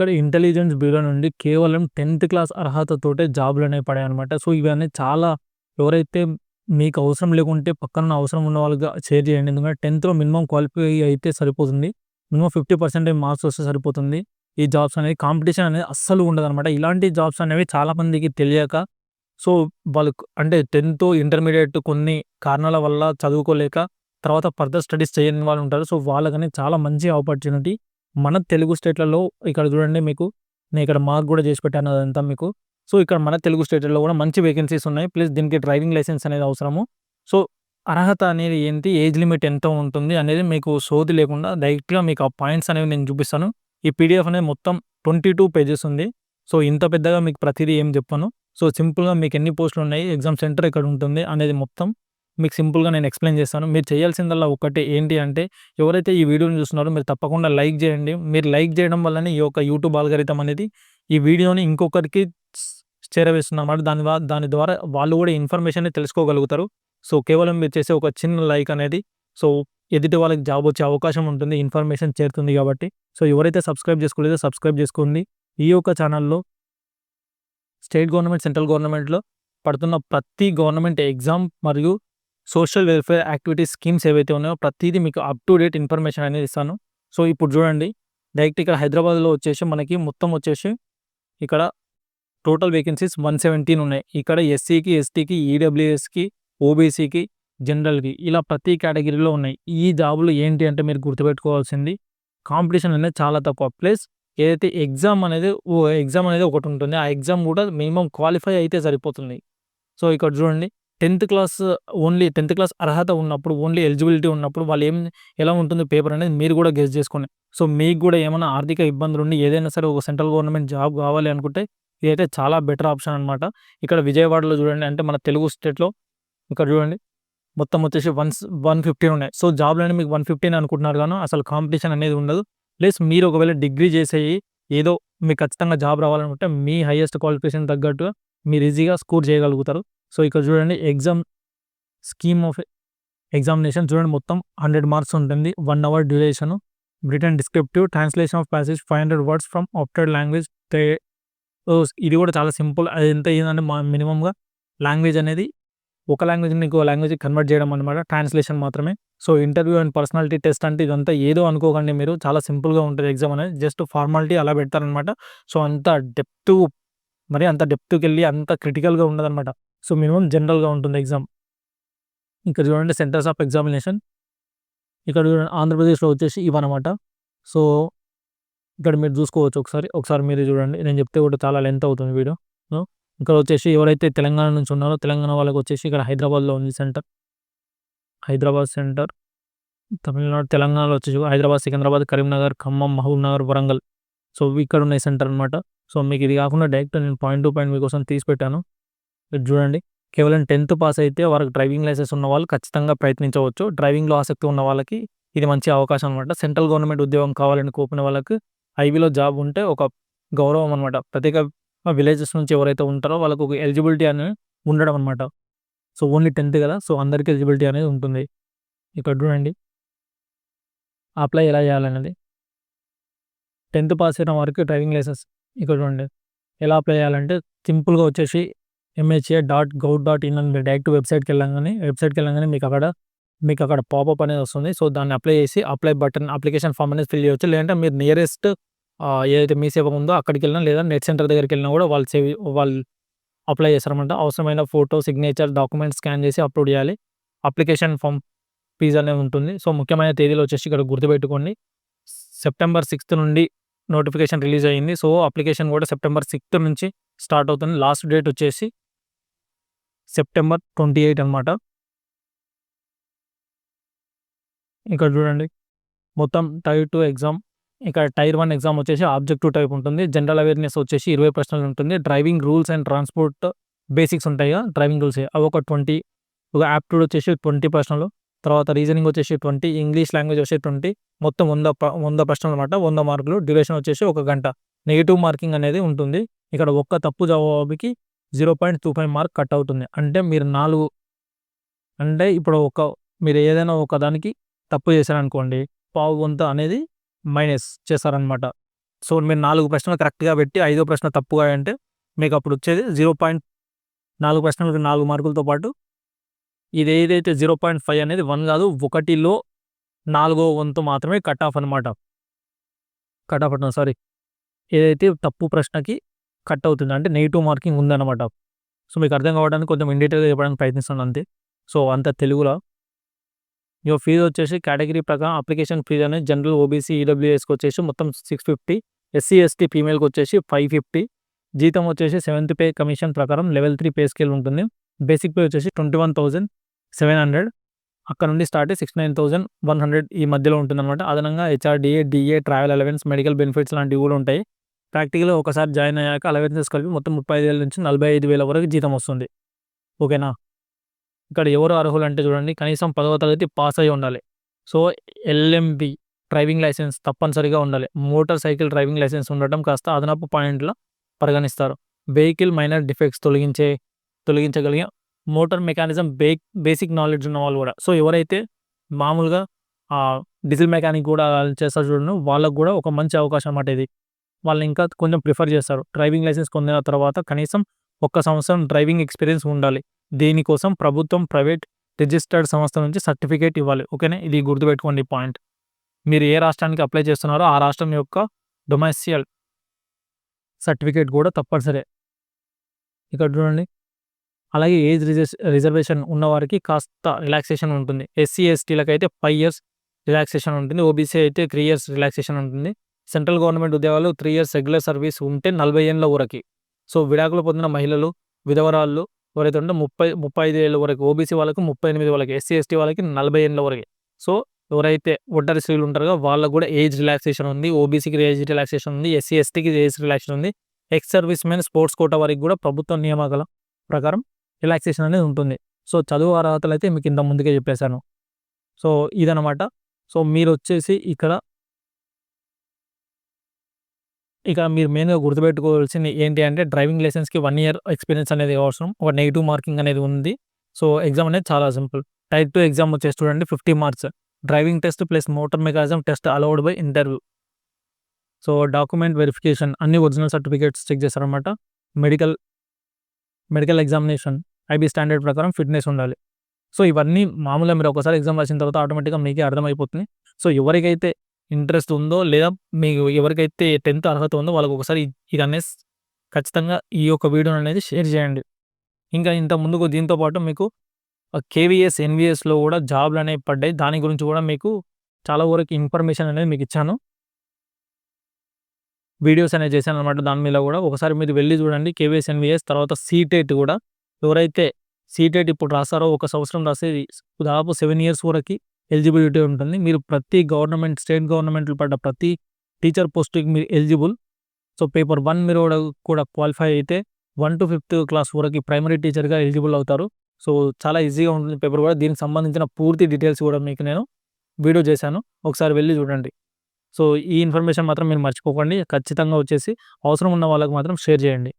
ఇక్కడ intelligence bureau నుండి కేవలం టెన్త్ క్లాస్ అర్హతతోటే జాబ్లు అనేవి పడాయన్నమాట. సో, ఇవన్నీ చాలా ఎవరైతే మీకు అవసరం లేకుంటే పక్కన అవసరం ఉన్న వాళ్ళకి షేర్ చేయండి. ఎందుకంటే 10థ్‌లో మినిమమ్ క్వాలిఫై అయితే సరిపోతుంది. మినిమం ఫిఫ్టీ పర్సెంటేజ్ మార్క్స్ వస్తే సరిపోతుంది. ఈ జాబ్స్ అనేది కాంపిటీషన్ అనేది అస్సలు ఉండదనమాట. ఇలాంటి జాబ్స్ అనేవి చాలామందికి తెలియక సో, వాళ్ళు అంటే టెన్త్ ఇంటర్మీడియట్ కొన్ని కారణాల వల్ల చదువుకోలేక తర్వాత ఫర్దర్ స్టడీస్ చేయని వాళ్ళు ఉంటారు. సో, వాళ్ళకని చాలా మంచి ఆపర్చునిటీ. మన తెలుగు స్టేట్‌లలో ఇక్కడ చూడండి మీకు నేను ఇక్కడ మార్క్ కూడా చేసి పెట్టాను అదంతా మీకు. సో, ఇక్కడ మన తెలుగు స్టేట్‌లలో కూడా మంచి వేకెన్సీస్ ఉన్నాయి. ప్లస్ దీనికి డ్రైవింగ్ లైసెన్స్ అనేది అవసరము. సో, అర్హత అనేది ఏంటి? ఏజ్ లిమిట్ ఎంత ఉంటుంది? అనేది మీకు సోది లేకుండా డైరెక్ట్‌గా మీకు ఆ పాయింట్స్ అనేవి నేను చూపిస్తాను. ఈ పీడీఎఫ్ అనేది మొత్తం 22 పేజెస్ ఉంది. సో, ఇంత పెద్దగా మీకు ప్రతిదీ ఏం చెప్పను. సో, సింపుల్‌గా మీకు ఎన్ని పోస్టులు ఉన్నాయి? ఎగ్జామ్ సెంటర్ ఎక్కడ ఉంటుంది? అనేది మొత్తం మీకు సింపుల్‌గా నేను ఎక్స్‌ప్లెయిన్ చేస్తాను. మీరు చేయాల్సిందల్లా ఒకటి ఏంటి అంటే ఎవరైతే ఈ వీడియోని చూస్తున్నారో మీరు తప్పకుండా లైక్ చేయండి. మీరు లైక్ చేయడం వల్లనే ఈ యొక్క యూట్యూబ్ ఆల్గరితం అనేది ఈ వీడియోని ఇంకొకరికి చేరవేస్తుందన్నమాట. దాని దాని ద్వారా వాళ్ళు కూడా ఇన్ఫర్మేషన్‌ని తెలుసుకోగలుగుతారు. సో, కేవలం మీరు చేసే ఒక చిన్న లైక్ అనేది సో, ఎదుటి వాళ్ళకి జాబ్ వచ్చే అవకాశం ఉంటుంది. ఇన్ఫర్మేషన్ చేరుతుంది కాబట్టి. సో, ఎవరైతే సబ్స్క్రైబ్ చేసుకోలేదో సబ్స్క్రైబ్ చేసుకోండి. ఈ యొక్క ఛానల్‌లో స్టేట్ గవర్నమెంట్, సెంట్రల్ గవర్నమెంట్‌లో పడుతున్న ప్రతి గవర్నమెంట్ ఎగ్జామ్ మరియు సోషల్ వెల్ఫేర్ యాక్టివిటీ స్కీమ్స్ ఏవైతే ఉన్నాయో ప్రతిదీ మీకు అప్ టు డేట్ ఇన్ఫర్మేషన్ అనేది ఇస్తాను. సో, ఇప్పుడు చూడండి డైరెక్ట్ ఇక్కడ హైదరాబాద్‌లో వచ్చేసి మనకి మొత్తం వచ్చేసి ఇక్కడ టోటల్ వేకెన్సీస్ 117 ఉన్నాయి. ఇక్కడ ఎస్సీకి, ఎస్టీకి, ఈడబ్ల్యూఎస్‌కి, ఓబీసీకి, జనరల్‌కి ఇలా ప్రతి కేటగిరీలో ఉన్నాయి. ఈ జాబులు ఏంటి అంటే మీరు గుర్తుపెట్టుకోవాల్సింది కాంపిటీషన్ అనేది చాలా తక్కువ. ప్లస్ ఏదైతే ఎగ్జామ్ అనేది ఓ ఎగ్జామ్ అనేది ఒకటి ఉంటుంది. ఆ ఎగ్జామ్ కూడా మినిమమ్ క్వాలిఫై అయితే సరిపోతుంది. సో, ఇక్కడ చూడండి 10థ్ క్లాస్ ఓన్లీ 10థ్ క్లాస్ అర్హత ఉన్నప్పుడు ఓన్లీ ఎలిజిబిలిటీ ఉన్నప్పుడు వాళ్ళు ఏం ఎలా ఉంటుంది పేపర్ అనేది మీరు కూడా గెస్ చేసుకోండి. సో, మీకు కూడా ఏమైనా ఆర్థిక ఇబ్బందులు ఉండి ఏదైనా సరే ఒక సెంట్రల్ గవర్నమెంట్ జాబ్ కావాలి అనుకుంటే ఇదైతే చాలా బెటర్ ఆప్షన్ అనమాట. ఇక్కడ విజయవాడలో చూడండి అంటే మన తెలుగు స్టేట్‌లో ఇక్కడ చూడండి మొత్తం వచ్చేసి వన్స్ 115 ఉన్నాయి. సో, జాబ్లోనే మీకు 115 అనుకుంటున్నారు కానీ అసలు కాంపిటీషన్ అనేది ఉండదు. ప్లస్ మీరు ఒకవేళ డిగ్రీ చేసేయి ఏదో మీకు ఖచ్చితంగా జాబ్ రావాలనుకుంటే మీ హైయెస్ట్ క్వాలిఫికేషన్ తగ్గట్టుగా మీరు ఈజీగా స్కోర్ చేయగలుగుతారు. సో, ఇక్కడ చూడండి ఎగ్జామ్ స్కీమ్ ఆఫ్ ఎగ్జామినేషన్ చూడండి మొత్తం 100 మార్క్స్ ఉంటుంది. One hour duration. Written descriptive translation of passage 500 words from opted language ఇది కూడా చాలా సింపుల్. అది ఎంత ఏందంటే మా మినిమమ్‌గా లాంగ్వేజ్ అనేది ఒక లాంగ్వేజ్ ఇంకో లాంగ్వేజ్‌కి కన్వర్ట్ చేయడం అనమాట. ట్రాన్స్‌లేషన్ మాత్రమే. So, interview and personality test అంటే ఇదంతా ఏదో అనుకోకండి మీరు. చాలా సింపుల్‌గా ఉంటుంది ఎగ్జామ్ అనేది. జస్ట్ ఫార్మాలిటీ అలా పెడతారనమాట. సో, అంత డెప్త్ మరి అంత డెప్త్కి వెళ్ళి అంత క్రిటికల్‌గా ఉండదనమాట. సో, మినిమమ్ జనరల్‌గా ఉంటుంది ఎగ్జామ్. ఇక్కడ చూడండి సెంటర్స్ ఆఫ్ ఎగ్జామినేషన్. ఇక్కడ చూడండి ఆంధ్రప్రదేశ్‌లో వచ్చేసి ఇవన్నమాట. సో, ఇక్కడ మీరు చూసుకోవచ్చు ఒకసారి. ఒకసారి మీరే చూడండి. నేను చెప్తే కూడా చాలా లెంత్ అవుతుంది వీడియో. ఇక్కడ వచ్చేసి ఎవరైతే తెలంగాణ నుంచి ఉన్నారో తెలంగాణ వాళ్ళకి వచ్చేసి ఇక్కడ హైదరాబాద్‌లో ఉంది సెంటర్. హైదరాబాద్ సెంటర్. తమిళనాడు, తెలంగాణలో వచ్చేసి హైదరాబాద్, సికింద్రాబాద్, కరీంనగర్, ఖమ్మం, మహబూబ్‌నగర్, వరంగల్. సో, ఇక్కడ ఉన్నాయి సెంటర్ అనమాట. సో, మీకు ఇది కాకుండా డైరెక్ట్ నేను పాయింట్ టు పాయింట్ మీకోసం తీసి పెట్టాను. ఇది చూడండి. కేవలం 10థ్ పాస్ అయితే వారికి డ్రైవింగ్ లైసెన్స్ ఉన్న వాళ్ళు ఖచ్చితంగా ప్రయత్నించవచ్చు. డ్రైవింగ్‌లో ఆసక్తి ఉన్న వాళ్ళకి ఇది మంచి అవకాశం అనమాట. సెంట్రల్ గవర్నమెంట్ ఉద్యోగం కావాలని కోపిన వాళ్ళకి ఐబీలో జాబ్ ఉంటే ఒక గౌరవం అనమాట. ప్రత్యేక విలేజెస్ నుంచి ఎవరైతే ఉంటారో వాళ్ళకు ఒక ఎలిజిబిలిటీ అనేది ఉండడం అనమాట. సో, ఓన్లీ 10థ్ కదా! సో, అందరికి ఎలిజిబిలిటీ అనేది ఉంటుంది. ఇక్కడ చూడండి. అప్లై ఎలా చేయాలనేది. 10థ్ పాస్ అయిన వారికి డ్రైవింగ్ లైసెన్స్ ఇక్కడ చూడండి. ఎలా అప్లై చేయాలంటే సింపుల్‌గా వచ్చేసి MHA dot gov dot in అని డైరెక్ట్ వెబ్‌సైట్‌కి వెళ్ళంగానే వెబ్‌సైట్‌కి వెళ్ళంగానే మీకు అక్కడ మీకు అక్కడ పాపప్ అనేది వస్తుంది. సో, దాన్ని అప్లై చేసి అప్లై బటన్ అప్లికేషన్ ఫామ్ అనేది ఫిల్ చేయొచ్చు. లేదంటే మీరు నియరెస్ట్ ఏదైతే మీ సేవ ఉందో అక్కడికెళ్ళినా లేదా నెట్ సెంటర్ దగ్గరికి వెళ్ళినా కూడా వాళ్ళు సేవ్ వాళ్ళు అప్లై చేస్తారనమాట. అవసరమైన ఫోటో, సిగ్నేచర్, డాక్యుమెంట్ స్కాన్ చేసి అప్లోడ్ చేయాలి. అప్లికేషన్ ఫామ్ ఫీజ్ అనేది ఉంటుంది. సో, ముఖ్యమైన తేదీలు వచ్చేసి ఇక్కడ గుర్తుపెట్టుకోండి. సెప్టెంబర్ సిక్స్త్ నుండి నోటిఫికేషన్ రిలీజ్ అయింది. సో, అప్లికేషన్ కూడా సెప్టెంబర్ సిక్స్త్ నుంచి స్టార్ట్ అవుతుంది. లాస్ట్ డేట్ వచ్చేసి సెప్టెంబర్ 28 అనమాట. ఇక్కడ చూడండి. మొత్తం టైర్ టూ ఎగ్జామ్. ఇక్కడ టైర్ వన్ ఎగ్జామ్ వచ్చేసి ఆబ్జెక్టివ్ టైప్ ఉంటుంది. జనరల్ అవేర్‌నెస్ వచ్చేసి 20 ప్రశ్నలు ఉంటుంది. Driving rules and transport basics ఉంటాయి కదా! డ్రైవింగ్ రూల్స్ అవి ఒక 20 ఒక యాప్టిట్యూడ్ వచ్చేసి 20 ప్రశ్నలు. తర్వాత రీజనింగ్ వచ్చేసి 20 ఇంగ్లీష్ లాంగ్వేజ్ వచ్చేసి 20 మొత్తం వంద వంద ప్రశ్నలు అనమాట. వంద మార్కులు. డ్యూరేషన్ వచ్చేసి ఒక గంట. నెగిటివ్ మార్కింగ్ అనేది ఉంటుంది. ఇక్కడ ఒక్క తప్పు జవాబుకి 0.25 మార్క్ కట్ అవుతుంది. అంటే మీరు నాలుగు అంటే ఇప్పుడు ఒక మీరు ఏదైనా ఒక దానికి తప్పు చేశారనుకోండి పావు వంత అనేది మైనస్ చేశారనమాట సో మీరు నాలుగు ప్రశ్నలు కరెక్ట్గా పెట్టి ఐదో ప్రశ్న తప్పుగా అంటే మీకు అప్పుడు వచ్చేది జీరో పాయింట్ నాలుగు ప్రశ్నలకు నాలుగు మార్కులతో పాటు ఇది ఏదైతే జీరో పాయింట్ ఫైవ్ అనేది వన్ కాదు ఒకటిలో నాలుగో వంతు మాత్రమే కట్ ఆఫ్ అనమాట కట్ ఆఫ్ అంటున్నా సారీ. ఏదైతే తప్పు ప్రశ్నకి కట్ అవుతుంది అంటే నెగిటివ్ మార్కింగ్ ఉందన్నమాట. సో మీకు అర్థం కావడానికి కొంచెం ఇన్ చెప్పడానికి ప్రయత్నిస్తున్నాను అంతే. సో అంత తెలుగులో. ఇక ఫీజు వచ్చేసి కేటగిరీ ప్రకారం అప్లికేషన్ ఫీజు అనేది జనరల్ ఓబీసీ ఈడబ్ల్యూఎస్కి వచ్చేసి మొత్తం సిక్స్ ఫిఫ్టీ. ఎస్సీ ఎస్టీ ఫీమేల్కి వచ్చేసి ఫైవ్ ఫిఫ్టీ. జీతం వచ్చేసి సెవెంత్ పే కమిషన్ ప్రకారం లెవెల్ త్రీ పే స్కేల్ ఉంటుంది. బేసిక్ పే వచ్చేసి twenty one thousand seven hundred. అక్కడ నుండి start six nine thousand one hundred ఈ మధ్యలో ఉంటుంది అనమాట అదనంగా HRDA DA travel allowance medical benefits లాంటివి కూడా ఉంటాయి. ప్రాక్టికల్గా ఒకసారి జాయిన్ అయ్యాక అలవెన్సెస్ కలిపి మొత్తం ముప్పై ఐదు వేల నుంచి నలభై ఐదు వేల వరకు జీతం వస్తుంది. ఓకేనా? ఇక్కడ ఎవరు అర్హులు అంటే చూడండి కనీసం పదవ తరగతి పాస్ అయి ఉండాలి. సో ఎల్ఎంబి డ్రైవింగ్ లైసెన్స్ తప్పనిసరిగా ఉండాలి. మోటార్ సైకిల్ డ్రైవింగ్ లైసెన్స్ ఉండటం కాస్త అదనపు పాయింట్లో పరిగణిస్తారు. వెహికల్ మైనర్ డిఫెక్ట్స్ తొలగించే తొలగించగలిగే మోటార్ మెకానిజం బే బేసిక్ నాలెడ్జ్ ఉన్న వాళ్ళు కూడా. సో ఎవరైతే మామూలుగా డీజిల్ మెకానిక్ కూడా చేస్తారు చూడండి వాళ్ళకు కూడా ఒక మంచి అవకాశం అన్నమాట ఇది. వాళ్ళు ఇంకా కొంచెం ప్రిఫర్ చేస్తారు. డ్రైవింగ్ లైసెన్స్ పొందిన తర్వాత కనీసం ఒక్క సంవత్సరం డ్రైవింగ్ ఎక్స్పీరియన్స్ ఉండాలి. దీనికోసం ప్రభుత్వం ప్రైవేట్ రిజిస్టర్డ్ సంస్థ నుంచి సర్టిఫికేట్ ఇవ్వాలి. ఓకేనా? ఇది గుర్తుపెట్టుకోండి పాయింట్. మీరు ఏ రాష్ట్రానికి అప్లై చేస్తున్నారో ఆ రాష్ట్రం యొక్క డొమెస్టియల్ సర్టిఫికేట్ కూడా తప్పనిసరి. ఇక్కడ చూడండి. అలాగే ఏజ్ రిజర్వేషన్ ఉన్నవారికి కాస్త రిలాక్సేషన్ ఉంటుంది. ఎస్సీ ఎస్టీలకు అయితే ఫైవ్ ఇయర్స్ రిలాక్సేషన్ ఉంటుంది. ఓబీసీ అయితే త్రీ ఇయర్స్ రిలాక్సేషన్ ఉంటుంది. సెంట్రల్ గవర్నమెంట్ ఉద్యోగాలు త్రీ ఇయర్స్ రెగ్యులర్ సర్వీస్ ఉంటే నలభై ఏళ్ళ వరకు. సో విడాకులు పొందిన మహిళలు విధవరాళ్ళు ఎవరైతే ఉంటే ముప్పై ముప్పై ఐదు ఏళ్ళ వరకు ఓబీసీ వాళ్ళకి ముప్పై ఎనిమిది వాళ్ళకి ఎస్సీ ఎస్టీ వాళ్ళకి నలభై ఏళ్ళ వరకు. సో ఎవరైతే ఒంటరి స్త్రీలు ఉంటారో వాళ్ళకు కూడా ఏజ్ రిలాక్సేషన్ ఉంది ఓబీసీకి ఏజ్ రిలాక్సేషన్ ఉంది ఎస్సీ ఎస్టీకి ఏజ్ రిలాక్సేషన్ ఉంది. Ex service men sports quota వారికి కూడా ప్రభుత్వ నియామకాల ప్రకారం రిలాక్సేషన్ అనేది ఉంటుంది. సో చదువు అర్హతలు అయితే మీకు ఇంత ముందుకే చెప్పేశాను. సో ఇదనమాట సో మీరు వచ్చేసి ఇక్కడ ఇక మీరు మెయిన్గా గుర్తుపెట్టుకోవాల్సింది ఏంటి అంటే డ్రైవింగ్ లైసెన్స్కి వన్ ఇయర్ ఎక్స్పీరియన్స్ అనేది అవసరం. ఒక నెగిటివ్ మార్కింగ్ అనేది ఉంది. సో ఎగ్జామ్ అనేది చాలా సింపుల్. టైప్ టూ ఎగ్జామ్ వచ్చే చూడండి fifty marks. Driving test plus motor mechanism test followed by interview. So document verification అన్ని ఒరిజినల్ సర్టిఫికేట్స్ చెక్ చేస్తారనమాట medical medical examination IB standard ప్రకారం ఫిట్నెస్ ఉండాలి. సో ఇవన్నీ మామూలుగా మీరు ఒకసారి ఎగ్జామ్ రాసిన తర్వాత ఆటోమేటిక్గా మీకే అర్థమైపోతుంది. సో ఎవరికైతే ఇంట్రెస్ట్ ఉందో లేదా మీకు ఎవరికైతే టెన్త్ అర్హత ఉందో వాళ్ళకి ఒకసారి ఇది అనేది ఖచ్చితంగా ఈ యొక్క వీడియో అనేది షేర్ చేయండి. ఇంకా ఇంత ముందుకు దీంతో పాటు మీకు కేవీఎస్ ఎన్విఎస్లో కూడా జాబ్లు అనేవి పడ్డాయి. దాని గురించి కూడా మీకు చాలా వరకు ఇన్ఫర్మేషన్ అనేది మీకు ఇచ్చాను. వీడియోస్ అనేది చేశాను అనమాట దాని మీద కూడా ఒకసారి మీరు వెళ్ళి చూడండి. కేవీఎస్ ఎన్విఎస్ తర్వాత సీటెట్ కూడా ఎవరైతే సీటెట్ ఇప్పుడు రాస్తారో ఒక సంవత్సరం రాసేది దాదాపు సెవెన్ ఇయర్స్ వరకు ఎలిజిబిలిటీ ఉంటుంది. మీరు ప్రతి గవర్నమెంట్ స్టేట్ గవర్నమెంట్లు పడ్డ ప్రతి టీచర్ పోస్ట్కి మీరు ఎలిజిబుల్. సో పేపర్ వన్ మీరు కూడా క్వాలిఫై అయితే వన్ టు ఫిఫ్త్ క్లాస్ వరకు ప్రైమరీ టీచర్గా ఎలిజిబుల్ అవుతారు. సో చాలా ఈజీగా ఉంటుంది పేపర్ కూడా. దీనికి సంబంధించిన పూర్తి డీటెయిల్స్ కూడా మీకు నేను వీడియో చేశాను. ఒకసారి వెళ్ళి చూడండి. సో ఈ ఇన్ఫర్మేషన్ మాత్రం మీరు మర్చిపోకండి. ఖచ్చితంగా వచ్చేసి అవసరం ఉన్న వాళ్ళకి మాత్రం షేర్ చేయండి.